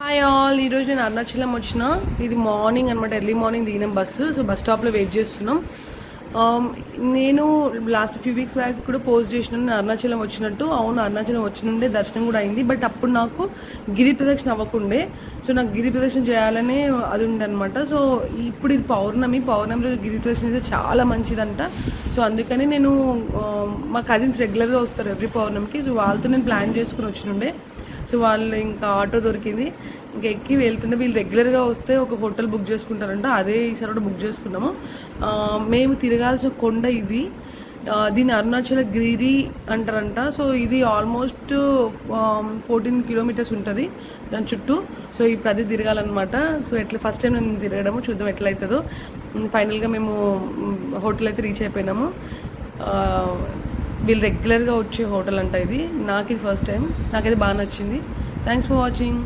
Hi all ఈరోజు నేను అరుణాచలం వచ్చిన. ఇది మార్నింగ్ అనమాట ఎర్లీ మార్నింగ్ దిగినాం బస్సు సో బస్ స్టాప్లో వెయిట్ చేస్తున్నాం. Um, నేను లాస్ట్ ఫ్యూ వీక్స్ బ్యాక్ కూడా పోస్ట్ చేసిన నేను అరుణాచలం వచ్చినట్టు. అవును అరుణాచలం వచ్చినుండే దర్శనం కూడా అయింది. బట్ అప్పుడు నాకు గిరి ప్రదక్షిణ అవ్వకుండే. సో నాకు గిరి ప్రదక్షిణ చేయాలనే అది ఉండే అనమాట సో ఇప్పుడు ఇది పౌర్ణమి. పౌర్ణమి రోజు గిరి ప్రదక్షిణ అయితే చాలా మంచిదంట. సో అందుకని నేను um, మా కజిన్స్ రెగ్యులర్గా వస్తారు ఎవ్రీ పౌర్ణమికి. సో వాళ్ళతో నేను ప్లాన్ చేసుకుని వచ్చినుండే. సో వాళ్ళు ఇంకా ఆటో దొరికింది. ఇంకా ఎక్కి వెళ్తుంటే వీళ్ళు రెగ్యులర్గా వస్తే ఒక హోటల్ బుక్ చేసుకుంటారంట. అదే ఈసారి కూడా బుక్ చేసుకున్నాము. మేము తిరగాల్సిన కొండ ఇది. దీని దీన్ని అరుణాచల గిరి అంటారంట. సో ఇది ఆల్మోస్ట్ ఫోర్టీన్ కిలోమీటర్స్ ఉంటుంది దాని చుట్టూ. సో ఇప్పుడు అది తిరగాలన్నమాట. సో ఎట్లా ఫస్ట్ టైం నేను తిరగడము చూద్దాం ఎట్లా అవుతుందో ఫైనల్గా mm, మేము mm, హోటల్ అయితే రీచ్ అయిపోయినాము. వీళ్ళు రెగ్యులర్గా వచ్చే హోటల్ అంట ఇది. నాకు ఇది ఫస్ట్ టైం నాకైతే బాగా నచ్చింది. Thanks for watching